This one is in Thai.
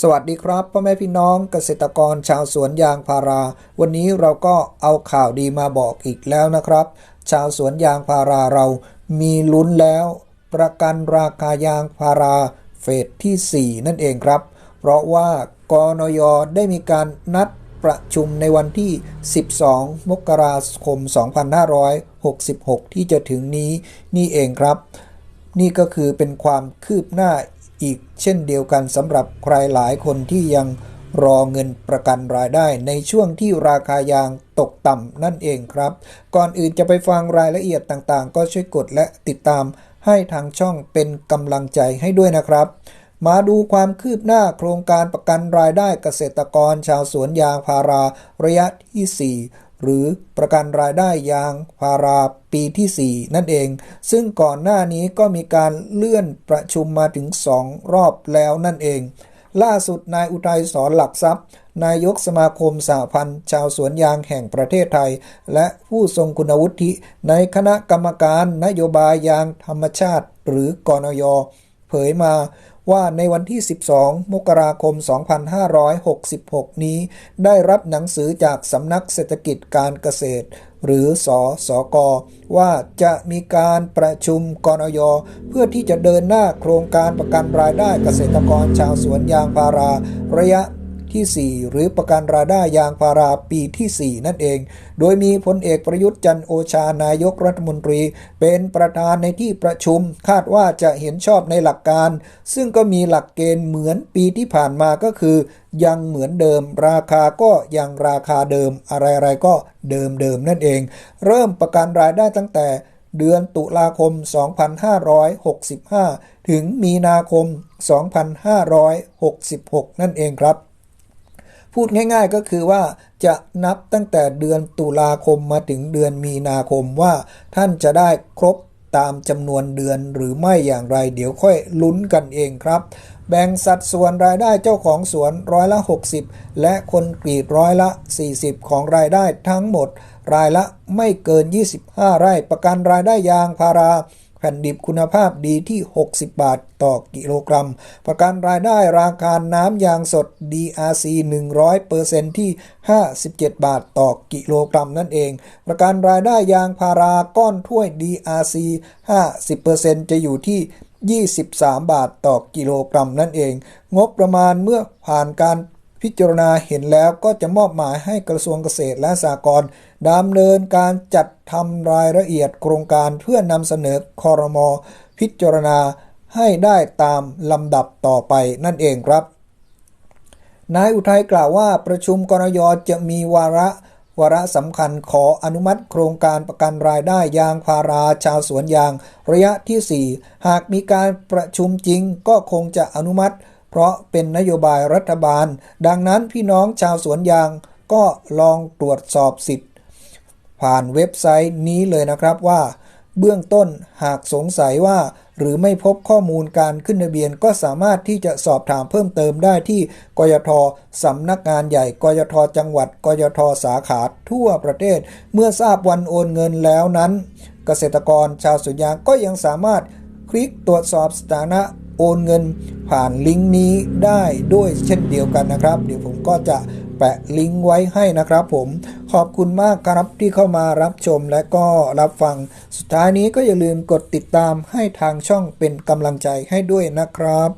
สวัสดีครับพ่อแม่พี่น้องเกษตรกรชาวสวนยางพารา วันนี้เราก็เอาข่าวดีมาบอกอีกแล้วนะครับ ชาวสวนยางพาราเรามีลุ้นแล้ว ประกันราคายางพาราเฟสที่ 4 นั่นเองครับ เพราะว่ากนยได้มีการนัดประชุมในวันที่ 12 มกราคม 2566 ที่จะถึงนี้นี่เองครับ นี่ก็คือเป็นความคืบหน้า อีกเช่นเดียวกันสำหรับใครหลายคนที่ยังรอเงินประกันรายได้ในช่วงที่ราคายางตกต่ำนั่นเองครับ ก่อนอื่นจะไปฟังรายละเอียดต่างๆ ก็ช่วยกดและติดตามให้ทางช่องเป็นกำลังใจให้ด้วยนะครับ มาดูความคืบหน้าโครงการประกันรายได้เกษตรกรชาวสวนยางพาราระยะที่ 4 หรือประกันรายได้ยางพาราปีที่ 4 นั่นเอง ซึ่งก่อนหน้านี้ก็มีการเลื่อนประชุมมาถึง 2 รอบแล้วนั่นเอง ล่าสุดนายอุทัยสอนหลักทรัพย์ นายกสมาคมสหพันธ์ ชาวสวนยางแห่งประเทศไทย และผู้ทรงคุณวุฒิ ในคณะกรรมการนโยบายยางธรรมชาติ หรือกนยเผยมา ว่าในวันที่ 12 มกราคม 2566 นี้ ได้รับหนังสือจากสำนักเศรษฐกิจการเกษตร หรือสอสอกว่าจะมีการประชุมกนย เพื่อที่จะเดินหน้าโครงการประกันรายได้เกษตรกรชาวสวนยางพารา ระยะ ที่ 4 หรือประกันรายได้ยางพาราปีที่ 4 นั่นเอง โดยมีพลเอกประยุทธ์จันโอชานายกรัฐมนตรี เป็นประธานในที่ประชุม คาดว่าจะเห็นชอบในหลักการ ซึ่งก็มีหลักเกณฑ์เหมือนปีที่ผ่านมาก็คือ ยังเหมือนเดิม ราคาก็ยังราคาเดิมอะไรๆก็เดิมๆนั่นเอง เริ่มประกันรายได้ตั้งแต่เดือนตุลาคม 2565 ถึงมีนาคม 2566 นั่นเองครับ พูดง่ายๆก็คือว่าจะนับตั้งแต่เดือนตุลาคมมาถึงเดือนมีนาคมว่า ท่านจะได้ครบตามจำนวนเดือนหรือไม่อย่างไร เดี๋ยวค่อยลุ้นกันเองครับ แบ่งสัดส่วนรายได้เจ้าของสวนร้อยละ 60 และคนกรีดร้อยละ 40 ของรายได้ทั้งหมด รายละไม่เกิน 25 ไร่ประกันรายได้ยางพารา แผ่นดิบคุณภาพดีที่ 60 บาทต่อกิโลกรัม ประกันรายได้ราคาน้ำยางสด DRC 100%ที่ 57 บาทต่อกิโลกรัมนั่นเอง ประกันรายได้ยางพาราก้อนถ้วย DRC 50%จะอยู่ที่ 23 บาทต่อกิโลกรัมนั่นเอง งบประมาณเมื่อผ่านการ พิจารณาเห็นแล้วก็จะมอบหมายให้กระทรวงเกษตรและสหกรณ์ดำเนินการจัดทำรายละเอียดโครงการเพื่อนำเสนอคอรมอพิจารณาให้ได้ตามลำดับต่อไปนั่นเองครับ นายอุทัยกล่าวว่าประชุมกรยจะมีวาระวาระสำคัญขออนุมัติโครงการประกันรายได้ยางพาราชาวสวนยาง ระยะที่ 4 หากมีการประชุมจริงก็คงจะอนุมัติ เพราะเป็นนโยบายรัฐบาล ดังนั้นพี่น้องชาวสวนยางก็ลองตรวจสอบสิทธิ์ ผ่านเว็บไซต์นี้เลยนะครับว่า เบื้องต้นหากสงสัยว่า หรือไม่พบข้อมูลการขึ้นทะเบียนก็สามารถที่จะสอบถามเพิ่มเติมได้ที่กยทสำนักงานใหญ่กยทจังหวัดกยทสาขาทั่วประเทศ เมื่อทราบวันโอนเงินแล้วนั้น เกษตรกรชาวสวนยางก็ยังสามารถคลิกตรวจสอบสถานะ โอนเงินผ่านลิงก์นี้ได้ด้วยเช่นเดียวกันนะครับ เดี๋ยวผมก็จะแปะลิงก์ไว้ให้นะครับผมขอบคุณมากครับที่เข้ามารับชมและก็รับฟัง สุดท้ายนี้ก็อย่าลืมกดติดตามให้ทางช่องเป็นกำลังใจให้ด้วยนะครับ